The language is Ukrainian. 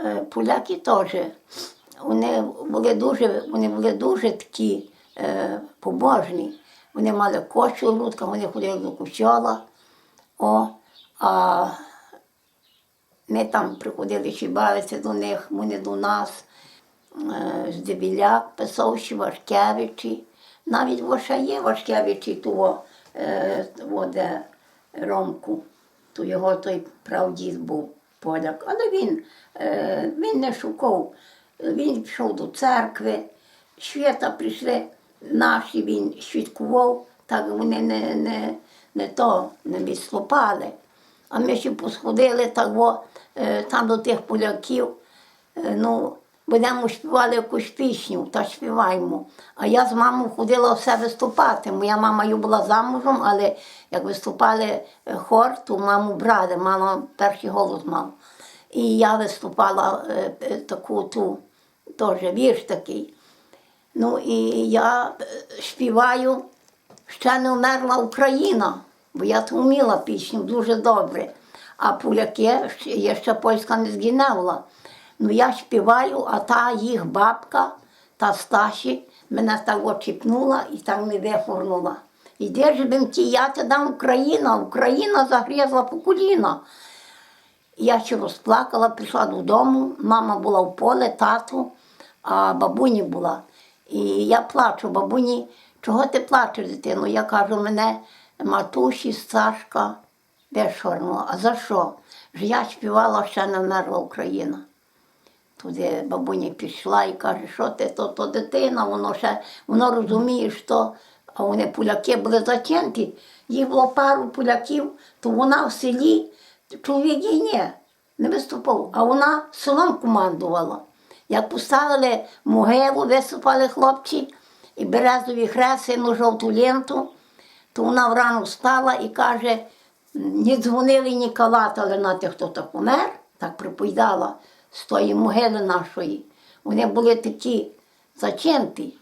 Е, Поляки теж. Вони були дуже, вони були дуже такі е, побожні. Вони мали кощу в грудках, вони ходили до кущола. О, а ми там приходили щібалися до них, вони до нас. Е, Здебіляк писав, що Вашкевичі. Навіть Воша є Вашкевичі того, е, того, де Ромку, то його той правдіс був поляк. Але він, е, він не шукав. Він пішов до церкви, свята прийшли наші, він святкував, так вони не, не, не то не відступали. А ми ще посходили так, во, е, там до тих поляків. Е, Ну, будемо співали якусь пісню та співаємо. А я з мамою ходила все виступати. Моя мама й була замужем, але як виступали е, хор, то маму брали, мама перший голос мав. І я виступала е, е, таку ту, теж вірш такий. Ну і я співаю ще не вмерла Україна, бо я то вміла пісню дуже добре. А поляки є ще польська не згиневла. Ну я співаю, а та їх бабка, та Сташі, мене так очіпнула і так не вихорнула. І де ж бим ті, я те дам Україна, Україна загрізла по коліна. Я ще розплакала, прийшла додому, мама була в поле, тату, а бабуні була. І я плачу, бабуні, чого ти плачеш, дитино? Я кажу, мене матусі, Сашка вишорнула. А за що? Ж я співала, ще не вмерла Україна. Туди бабуня пішла і каже, що ти, то, то дитина, воно ще, воно розуміє, що, а вони поляки були зачинті. Їх було пару поляків, то вона в селі, чоловік їй ні, не виступав, а вона селом командувала. Як поставили могилу, висипали хлопці і березові хреси, ну, жовту ленту, то вона врано встала і каже, не дзвонили, ні калатали на тих, хто так помер, так приповідала з тої могили нашої. Вони були такі зачинті.